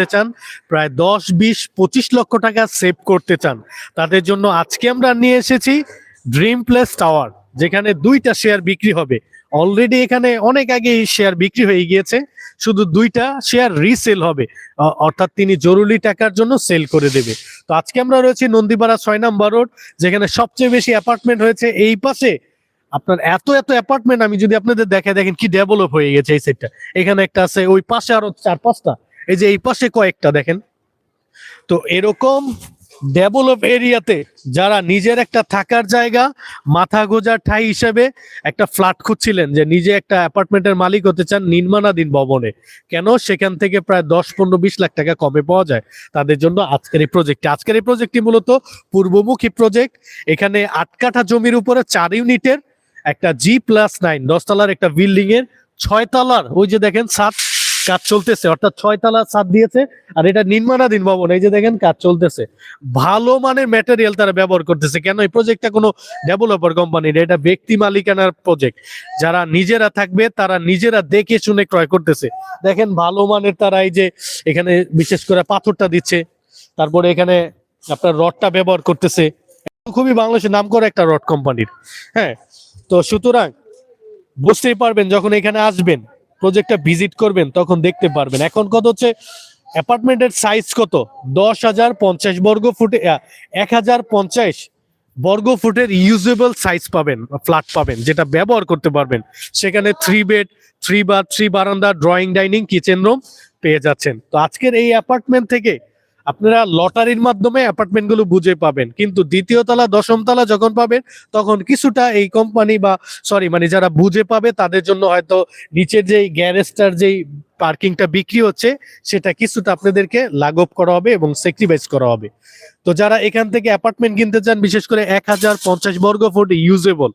করতে চান, প্রায় দশ, বিশ, পঁচিশ লক্ষ টাকা সেভ করতে চান, তাদের জন্য আজকে আমরা নিয়ে এসেছি ড্রিম প্লেস টাওয়ার যেখানে দুইটা শেয়ার বিক্রি হবে। অলরেডি এখানে অনেক আগে শেয়ার বিক্রি হয়ে গিয়েছে, শুধু দুইটা শেয়ার রিসেল হবে অর্থাৎ তিনি জরুরি টাকার জন্য সেল করে দেবে। তো আজকে আমরা রয়েছি নন্দীপাড়া ছয় নাম্বার রোড, যেখানে সবচেয়ে বেশি অ্যাপার্টমেন্ট হয়েছে এই পাশে। আপনার এত এত অ্যাপার্টমেন্ট আমি যদি আপনাদের দেখে দেখেন কি ডেভেলপ হয়ে গেছে এই সেটটা এখানে একটা আছে, ওই পাশে আরও চার পাঁচটা। এই যে এই পাশে কয়েকটা দেখেন। তো এরকম ডেভেলপ এরিয়াতে যারা নিজের একটা থাকার জায়গা, মাথা গোজার ঠাই হিসেবে একটা ফ্ল্যাট খুঁজছিলেন যে নিজে একটা অ্যাপার্টমেন্টের মালিক হতে চান নির্মাণাধীন ভবনে। কেন? সেখান থেকে প্রায় দশ, পনেরো, বিশ লাখ টাকা কমে পাওয়া যায়। তাদের জন্য আজকের এই প্রজেক্টটি আজকের এই প্রজেক্টটি মূলত পূর্বমুখী প্রজেক্ট এখানে আট কাঠা জমির উপরে চার ইউনিটের একটা জি প্লাস নাইন দশতলার একটা বিল্ডিং এর ছয় তলার ওই যে দেখেন সাত কাজ চলতেছে, অর্থাৎ ছয় তলা ছাদ দিয়েছে, আর এটা নির্মাণাধীন ভবন, এই যে দেখেন কাজ চলতেছে। ভালো মানের ম্যাটেরিয়াল তারা ব্যবহার করতেছে, কেন এই প্রজেক্টটা কোনো ডেভেলপার কোম্পানির এটা ব্যক্তি মালিকানার প্রজেক্ট যারা নিজেরা থাকবে, তারা নিজেরা দেখে শুনে ক্রয় করতেছে। দেখেন ভালো মানের তারা এই যে এখানে বিশেষ করে পাথরটা দিচ্ছে, তারপরে এখানে আপনার রডটা ব্যবহার করতেছে। খুবই বাংলাদেশের নাম করে একটা রড কোম্পানির হ্যাঁ? তো সুতরাং বুঝতেই পারবেন, যখন এখানে আসবেন প্রজেক্টটা ভিজিট করবেন, তখন দেখতে পারবেন। এখন কত হচ্ছে? অ্যাপার্টমেন্টের সাইজ কত? দশ হাজার পঞ্চাশ বর্গ ফুটে এক হাজার পঞ্চাশ বর্গ ফুটের ইউজেবল সাইজ পাবেন ফ্ল্যাট পাবেন, যেটা ব্যবহার করতে পারবেন। সেখানে থ্রি বেড থ্রি বা থ্রি বারান্দা ড্রয়িং ডাইনিং কিচেন রুম পেয়ে যাচ্ছেন। তো আজকের এই অ্যাপার্টমেন্ট থেকে আপনারা লটারির মাধ্যমে অ্যাপার্টমেন্টগুলো বুঝে পাবেন। কিন্তু দ্বিতীয় তলা, দশম তলা যখন পাবেন, তখন কিছুটা এই কোম্পানি বা, সরি মানে যারা বুঝে পাবে, তাদের জন্য হয়তো নিচের যেই গ্যারেজটার যেই পার্কিংটা বিক্রি হচ্ছে, সেটা কিছুটা আপনাদেরকে লাঘব করা হবে এবং সেক্রিফাইস করা হবে। তো যারা এখান থেকে অ্যাপার্টমেন্ট কিনতে চান, বিশেষ করে এক হাজার পঞ্চাশ বর্গ ফুট ইউজেবল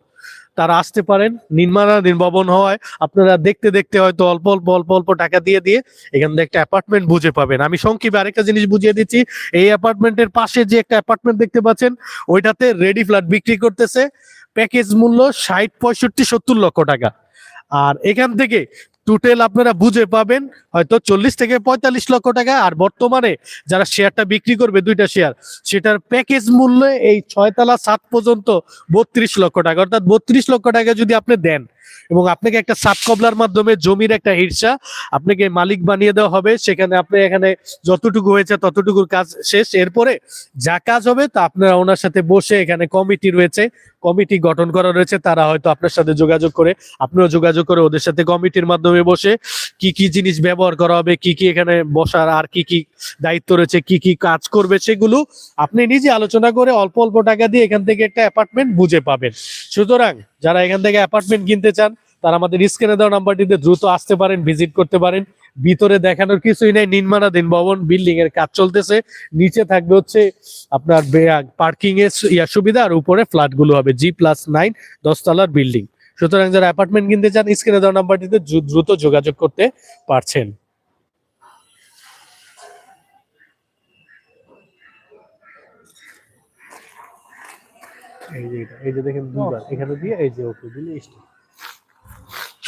তারা আসতে পারেন, নির্মাণাধীন ভবন হওয়ায় আপনারা দেখতে দেখতে হয়তো অল্প অল্প অল্প অল্প টাকা দিয়ে দিয়ে এখান থেকে একটা অ্যাপার্টমেন্ট বুঝে পাবেন। আমি সংক্ষেপে আরেকটা জিনিস বুঝিয়ে দিচ্ছি। এই অ্যাপার্টমেন্টের পাশে যে একটা অ্যাপার্টমেন্ট দেখতে পাচ্ছেন, ওইটাতে রেডি ফ্ল্যাট বিক্রি করতেছে। প্যাকেজ মূল্য ষাট, পঁয়ষট্টি, সত্তর লক্ষ টাকা। আর এখান থেকে টোটাল আপনারা বুঝে পাবেন হয়তো চল্লিশ থেকে পঁয়তাল্লিশ লক্ষ টাকা। আর বর্তমানে যারা শেয়ারটা বিক্রি করবে দুইটা শেয়ার সেটার প্যাকেজ মূল্য এই ছয়তলা সাত পর্যন্ত বত্রিশ লক্ষ টাকা। অর্থাৎ বত্রিশ লক্ষ টাকা যদি আপনি দেন এবং আপনাকে একটা সাব কবলার মাধ্যমে জমির একটা হিরসা আপনাকে মালিক বানিয়ে দেওয়া হবে, সেখানে আপনি এখানে যতটুকু হয়েছে ততটুকুর কাজ শেষ। এরপরে যা কাজ হবে তা আপনারা ওনার সাথে বসে এখানে কমিটি রয়েছে কমিটি গঠন করা রয়েছে, তারা হয়তো আপনার সাথে যোগাযোগ করে, আপনিও যোগাযোগ করে ওদের সাথে কমিটির মাধ্যমে বসে কি কি জিনিস ব্যবহার করা হবে, কি কি এখানে বসার আর কি কি দায়িত্ব রয়েছে, কি কি কাজ করবে সেগুলো আপনি নিজে আলোচনা করে অল্প অল্প টাকা দিয়ে এখান থেকে একটা অ্যাপার্টমেন্ট বুঝে পাবেন। সুতরাং যারা এখান থেকে অ্যাপার্টমেন্ট কিনতে চান, তারা আমাদের স্ক্রিনে দেওয়া নাম্বারটিতে দ্রুত আসতে পারেন, ভিজিট করতে পারেন। ভিতরে দেখানোর কিছুই নাই, নির্মাণাধীন ভবন বিল্ডিং এর কাজ চলতেছে। নিচে থাকবে হচ্ছে আপনার পার্কিং এর ইয়া সুবিধা, আর উপরে ফ্ল্যাটগুলো হবে জি প্লাস নাইন দশতলার বিল্ডিং সুতরাং যারা অ্যাপার্টমেন্ট কিনতে চান স্ক্রিনে দেওয়া নাম্বারটিতে দ্রু- দ্রুত যোগাযোগ করতে পারছেন। এই যে এই যে দেখেন দুইবার, এখানে দিয়ে এই যে ওকে দিলে